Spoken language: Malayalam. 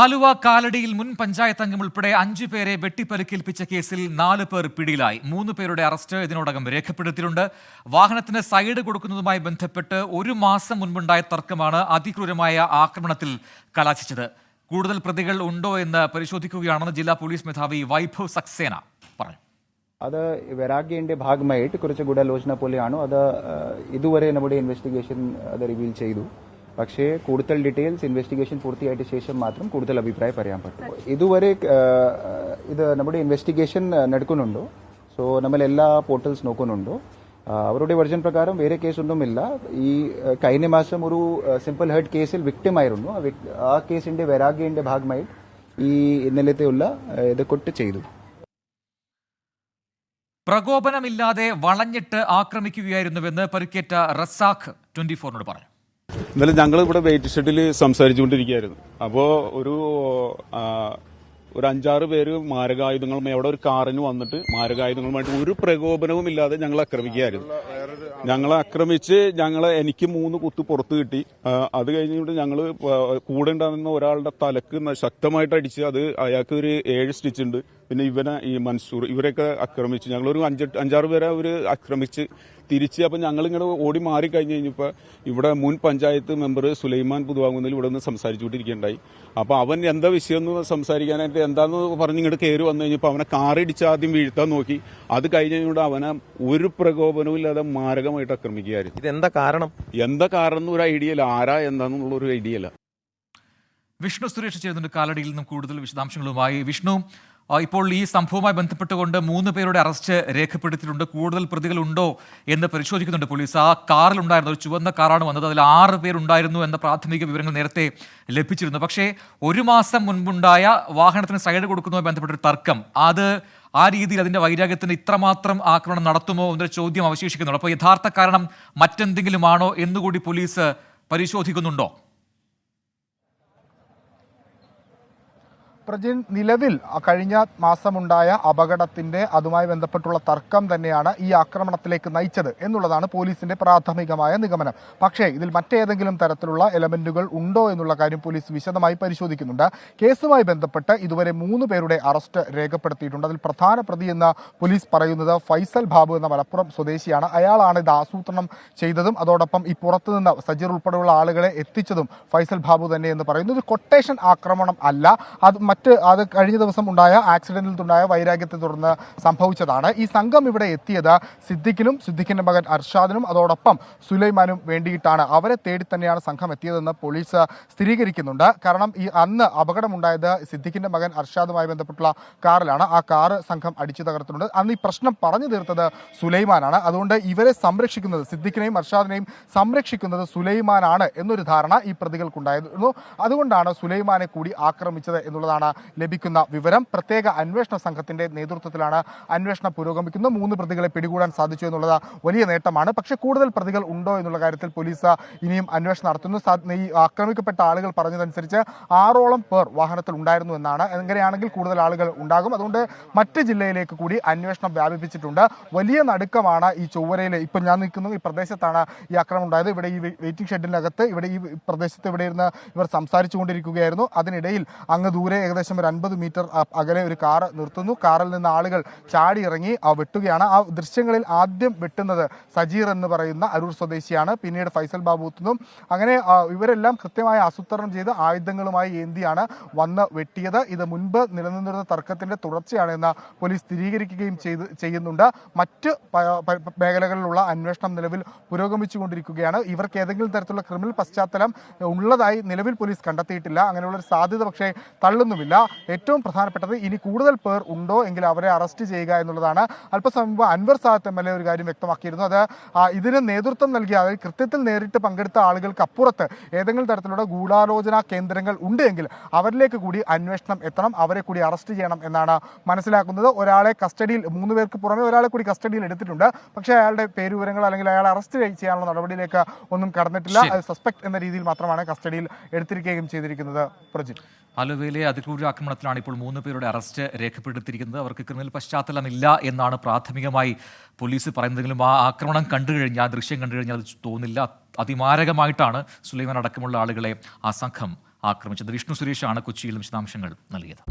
ആലുവ കാലടിയിൽ മുൻ പഞ്ചായത്ത് അംഗം ഉൾപ്പെടെ അഞ്ചു പേരെ വെട്ടിപ്പരുക്കേൽപ്പിച്ച കേസിൽ നാല് പേർ പിടിയിലായി. മൂന്ന് പേരുടെ അറസ്റ്റ് ഇതിനോടകം രേഖപ്പെടുത്തിയിട്ടുണ്ട്. വാഹനത്തിന് സൈഡ് കൊടുക്കുന്നതുമായി ബന്ധപ്പെട്ട് ഒരു മാസം മുൻപുണ്ടായ തർക്കമാണ് അതിക്രൂരമായ ആക്രമണത്തിൽ കലാശിച്ചത്. കൂടുതൽ പ്രതികൾ ഉണ്ടോ എന്ന് പരിശോധിക്കുകയാണെന്ന് ജില്ലാ പോലീസ് മേധാവി വൈഭവ് സക്സേന പറഞ്ഞു. അത് വെരാഗിയുടെ ഭാഗമായിട്ട് കുറച്ച് ഗൂഢാലോചന പോലെയാണ്. അത് ഇതുവരെ നമ്മുടെ ഇൻവെസ്റ്റിഗേഷൻ അത് റിവീൽ ചെയ്തു. പക്ഷേ കൂടുതൽ ഡീറ്റെയിൽസ് ഇൻവെസ്റ്റിഗേഷൻ പൂർത്തിയായിട്ട് ശേഷം മാത്രം കൂടുതൽ അഭിപ്രായം പറയാൻ പറ്റും. ഇതുവരെ ഇത് നമ്മുടെ ഇൻവെസ്റ്റിഗേഷൻ നടക്കുന്നുണ്ടോ. സോ നമ്മൾ എല്ലാ പോർട്ടൽസ് നോക്കുന്നുണ്ടോ. അവരുടെ വെർജൻ പ്രകാരം വേറെ കേസൊന്നുമില്ല ഈ കഴിഞ്ഞ മാസം ഒരു സിമ്പിൾ ഹേർട്ട് കേസിൽ വിക്ടിം ആയിരുന്നു. ആ കേസിന്റെ വരാഗിന്റെ ഭാഗമായി ഈ ഇന്നലത്തെ ഉള്ള ഇത് കൊട്ട് ചെയ്തു. പ്രകോപനമില്ലാതെ വളഞ്ഞിട്ട് ആക്രമിക്കുകയായിരുന്നുവെന്ന് പരുക്കേറ്റ റസാഖ് ട്വന്റി ഫോറിനോട് പറഞ്ഞു. ഇന്നലെ ഞങ്ങൾ ഇവിടെ വെയിറ്റ് ഷെഡിൽ സംസാരിച്ചുകൊണ്ടിരിക്കുകയായിരുന്നു. അപ്പോൾ ഒരു ഒരു അഞ്ചാറ് പേര് മാരകായുധങ്ങളുമായി അവിടെ ഒരു കാറിന് വന്നിട്ട് മാരകായുധങ്ങളുമായിട്ട് ഒരു പ്രകോപനവും ഇല്ലാതെ ഞങ്ങൾ ആക്രമിക്കുകയായിരുന്നു. ഞങ്ങളെ ആക്രമിച്ച് ഞങ്ങളെ എനിക്ക് മൂന്ന് കുത്ത് പുറത്ത് കിട്ടി. അത് കഴിഞ്ഞിട്ട് ഞങ്ങൾ കൂടെ ഉണ്ടാകുന്ന ഒരാളുടെ തലക്ക് ശക്തമായിട്ട് അടിച്ച് അത് അയാൾക്ക് ഒരു ഏഴ് സ്റ്റിച്ച് ഉണ്ട്. പിന്നെ ഇവനെ ഈ മൻസൂർ ഇവരെയൊക്കെ ആക്രമിച്ചു ഒരു അഞ്ചെട്ട് അഞ്ചാറ് പേരെ അവർ ആക്രമിച്ച് തിരിച്ച് അപ്പം ഞങ്ങളിങ്ങനെ ഓടി മാറി കഴിഞ്ഞ് കഴിഞ്ഞപ്പോൾ ഇവിടെ മുൻ പഞ്ചായത്ത് മെമ്പർ സുലൈമാൻ പുതുവാങ്ങുന്നതിൽ ഇവിടെ നിന്ന് സംസാരിച്ചുകൊണ്ടിരിക്കുകയുണ്ടായി. അപ്പോൾ അവൻ എന്താ വിഷയം എന്ന് സംസാരിക്കാനായിട്ട് എന്താന്ന് പറഞ്ഞ് ഇങ്ങോട്ട് കയറി വന്നു കഴിഞ്ഞപ്പോൾ അവനെ കാറിടിച്ച് ആദ്യം വീഴ്ത്താൻ നോക്കി. അത് കഴിഞ്ഞ് കഴിഞ്ഞിട്ട് അവനെ ഒരു പ്രകോപനവും ഇല്ലാതെ മാരകമായിട്ട് ആക്രമിക്കുകയായിരുന്നു. എന്താ കാരണം? എന്താ കാരണം ഒരു ഐഡിയ ഇല്ല. ആരാ എന്താണെന്നുള്ള ഒരു ഐഡിയ ഇല്ല. വിഷ്ണു സുരേഷ് ചേരുന്നുണ്ട് കാലടിയിൽ നിന്നും കൂടുതൽ വിശദാംശങ്ങളുമായി. വിഷ്ണു ഇപ്പോൾ ഈ സംഭവവുമായി ബന്ധപ്പെട്ടുകൊണ്ട് മൂന്ന് പേരുടെ അറസ്റ്റ് രേഖപ്പെടുത്തിയിട്ടുണ്ട്. കൂടുതൽ പ്രതികൾ ഉണ്ടോ എന്ന് പരിശോധിക്കുന്നുണ്ട് പോലീസ്. ആ കാറിലുണ്ടായിരുന്നു ഒരു ചുവന്ന കാറാണ് വന്നത്. അതിൽ ആറ് പേരുണ്ടായിരുന്നു എന്ന പ്രാഥമിക വിവരങ്ങൾ നേരത്തെ ലഭിച്ചിരുന്നു. പക്ഷേ ഒരു മാസം മുൻപുണ്ടായ വാഹനത്തിന് സൈഡ് കൊടുക്കുന്നതുമായി ബന്ധപ്പെട്ട ഒരു തർക്കം. അത് ആ രീതിയിൽ അതിന്റെ വൈരാഗ്യത്തിന് ഇത്രമാത്രം ആക്രമണം നടത്തുമോ എന്നൊരു ചോദ്യം അവശേഷിക്കുന്നുണ്ട്. അപ്പോൾ യഥാർത്ഥ കാരണം മറ്റെന്തെങ്കിലുമാണോ എന്നുകൂടി പോലീസ് പരിശോധിക്കുന്നുണ്ടോ? പ്രജിൻ നിലവിൽ കഴിഞ്ഞ മാസമുണ്ടായ അപകടത്തിന്റെ അതുമായി ബന്ധപ്പെട്ടുള്ള തർക്കം തന്നെയാണ് ഈ ആക്രമണത്തിലേക്ക് നയിച്ചത് എന്നുള്ളതാണ് പോലീസിന്റെ പ്രാഥമികമായ നിഗമനം. പക്ഷേ ഇതിൽ മറ്റേതെങ്കിലും തരത്തിലുള്ള എലമെന്റുകൾ ഉണ്ടോ എന്നുള്ള കാര്യം പോലീസ് വിശദമായി പരിശോധിക്കുന്നുണ്ട്. കേസുമായി ബന്ധപ്പെട്ട് ഇതുവരെ മൂന്ന് പേരുടെ അറസ്റ്റ് രേഖപ്പെടുത്തിയിട്ടുണ്ട്. അതിൽ പ്രധാന എന്ന് പോലീസ് പറയുന്നത് ഫൈസൽ ബാബു എന്ന മലപ്പുറം സ്വദേശിയാണ്. അയാളാണ് ഇത് ആസൂത്രണം ചെയ്തതും അതോടൊപ്പം ഈ പുറത്തുനിന്ന് സജീർ ഉൾപ്പെടെയുള്ള ആളുകളെ എത്തിച്ചതും ഫൈസൽ ബാബു തന്നെ എന്ന് പറയുന്നത് കൊട്ടേഷൻ ആക്രമണം അല്ല. അത് മറ്റ് അത് കഴിഞ്ഞ ദിവസം ഉണ്ടായ ആക്സിഡന്റിൽ വൈരാഗ്യത്തെ തുടർന്ന് സംഭവിച്ചതാണ്. ഈ സംഘം ഇവിടെ എത്തിയത് സിദ്ദിഖിനും സിദ്ദിഖിന്റെ മകൻ അർഷാദിനും അതോടൊപ്പം സുലൈമാനും വേണ്ടിയിട്ടാണ്. അവരെ തേടി തന്നെയാണ് സംഘം എത്തിയതെന്ന് പോലീസ് സ്ഥിരീകരിക്കുന്നുണ്ട്. കാരണം ഈ അന്ന് അപകടമുണ്ടായത് സിദ്ദിഖിന്റെ മകൻ അർഷാദുമായി ബന്ധപ്പെട്ടുള്ള കാറിലാണ്. ആ കാർ സംഘം അടിച്ചു തകർത്തിട്ടുണ്ട്. അന്ന് ഈ പ്രശ്നം പറഞ്ഞു തീർത്തത് സുലൈമാനാണ്. അതുകൊണ്ട് ഇവരെ സംരക്ഷിക്കുന്നത് സിദ്ദിഖിനെയും അർഷാദിനെയും സംരക്ഷിക്കുന്നത് സുലൈമാനാണ് എന്നൊരു ധാരണ ഈ പ്രതികൾക്കുണ്ടായിരുന്നു. അതുകൊണ്ടാണ് സുലൈമാനെ കൂടി ആക്രമിച്ചത് എന്നുള്ളതാണ് ലഭിക്കുന്ന വിവരം. പ്രത്യേക അന്വേഷണ സംഘത്തിന്റെ നേതൃത്വത്തിലാണ് അന്വേഷണം പുരോഗമിക്കുന്നത് മൂന്ന് പ്രതികളെ പിടികൂടാൻ സാധിച്ചു എന്നുള്ളത് വലിയ നേട്ടമാണ്. പക്ഷേ കൂടുതൽ പ്രതികൾ ഉണ്ടോ എന്നുള്ള കാര്യത്തിൽ പോലീസ് ഇനിയും അന്വേഷണം നടത്തുന്നു. ഈ ആക്രമിക്കപ്പെട്ട ആളുകൾ പറഞ്ഞതനുസരിച്ച് ആറോളം പേർ വാഹനത്തിൽ ഉണ്ടായിരുന്നു എന്നാണ്. എങ്ങനെയാണെങ്കിൽ കൂടുതൽ ആളുകൾ ഉണ്ടാകും. അതുകൊണ്ട് മറ്റ് ജില്ലയിലേക്ക് കൂടി അന്വേഷണം വ്യാപിപ്പിച്ചിട്ടുണ്ട്. വലിയ നടുക്കമാണ് ഈ ചൊവ്വരയിൽ ഇപ്പം ഞാൻ നിൽക്കുന്ന ഈ പ്രദേശത്താണ് ഈ ആക്രമണം ഉണ്ടായത്. ഇവിടെ ഈ വെയിറ്റിംഗ് ഷെഡിനകത്ത് ഇവിടെ ഈ പ്രദേശത്ത് ഇവിടെ ഇരുന്ന് ഇവർ സംസാരിച്ചു കൊണ്ടിരിക്കുകയായിരുന്നു അതിനിടയിൽ അങ്ങ് ദൂരെ ഏകദേശം ഒരു അൻപത് മീറ്റർ അകലെ ഒരു കാർ നിർത്തുന്നു. കാറിൽ നിന്ന് ആളുകൾ ചാടി ഇറങ്ങി ആ വെട്ടുകയാണ്. ആ ദൃശ്യങ്ങളിൽ ആദ്യം വെട്ടുന്നത് സജീർ എന്ന് പറയുന്ന അരൂർ സ്വദേശിയാണ്. പിന്നീട് ഫൈസൽ ബാബു എത്തുന്നു. അങ്ങനെ ഇവരെല്ലാം കൃത്യമായി ആസൂത്രണം ചെയ്ത് ആയുധങ്ങളുമായി ഏന്തിയാണ് വന്ന് വെട്ടിയത്. ഇത് മുൻപ് നിലനിന്നിരുന്ന തർക്കത്തിന്റെ തുടർച്ചയാണെന്ന് പോലീസ് സ്ഥിരീകരിക്കുകയും ചെയ്ത് ചെയ്യുന്നുണ്ട്. മറ്റ് മേഖലകളിലുള്ള അന്വേഷണം നിലവിൽ പുരോഗമിച്ചുകൊണ്ടിരിക്കുകയാണ്. ഇവർക്ക് ഏതെങ്കിലും തരത്തിലുള്ള ക്രിമിനൽ പശ്ചാത്തലം ഉള്ളതായി നിലവിൽ പോലീസ് കണ്ടെത്തിയിട്ടില്ല. അങ്ങനെയുള്ള ഒരു സാധ്യത പക്ഷേ തള്ളുന്നുമില്ല. ഏറ്റവും പ്രധാനപ്പെട്ടത് ഇനി കൂടുതൽ പേർ ഉണ്ടോ എങ്കിൽ അവരെ അറസ്റ്റ് ചെയ്യുക എന്നുള്ളതാണ്. അല്പസമയം മുമ്പ് Anwar Sadath M L A ഒരു കാര്യം വ്യക്തമാക്കിയിരുന്നു. അത് ഇതിന് നേതൃത്വം നൽകിയ അതായത് കൃത്യത്തിൽ നേരിട്ട് പങ്കെടുത്ത ആളുകൾക്ക് അപ്പുറത്ത് ഏതെങ്കിലും തരത്തിലുള്ള ഗൂഢാലോചന കേന്ദ്രങ്ങൾ ഉണ്ട് എങ്കിൽ അവരിലേക്ക് കൂടി അന്വേഷണം എത്തണം അവരെ കൂടി അറസ്റ്റ് ചെയ്യണം എന്നാണ് മനസ്സിലാക്കുന്നത്. ഒരാളെ കസ്റ്റഡിയിൽ മൂന്ന് പേർക്ക് പുറമെ ഒരാളെ കൂടി കസ്റ്റഡിയിൽ എടുത്തിട്ടുണ്ട്. പക്ഷേ അയാളുടെ പേരുവിവരങ്ങൾ അല്ലെങ്കിൽ അയാളെ അറസ്റ്റ് ചെയ്യാനുള്ള നടപടിയിലേക്ക് ഒന്നും കടന്നിട്ടില്ല. സസ്പെക്ട് എന്ന രീതിയിൽ മാത്രമാണ് കസ്റ്റഡിയിൽ എടുത്തിരിക്കുകയും ചെയ്തിരിക്കുന്നത്. പ്രജിത്ത് ആലുവയിലെ അതിക്രൂര ആക്രമണത്തിലാണ് ഇപ്പോൾ മൂന്ന് പേരുടെ അറസ്റ്റ് രേഖപ്പെടുത്തിയിരിക്കുന്നത്. അവർക്ക് ക്രിമിനൽ പശ്ചാത്തലമില്ല എന്നാണ് പ്രാഥമികമായി പോലീസ് പറയുന്നതെങ്കിലും ആ ആക്രമണം കണ്ടു കഴിഞ്ഞാൽ ആ ദൃശ്യം കണ്ടു കഴിഞ്ഞാൽ അത് തോന്നില്ല. അതിമാരകമായിട്ടാണ് സുലൈമാൻ അടക്കമുള്ള ആളുകളെ ആ സംഘം ആക്രമിച്ചത്. വിഷ്ണു സുരേഷാണ് കൊച്ചിയിൽ വിശദാംശങ്ങൾ നൽകിയത്.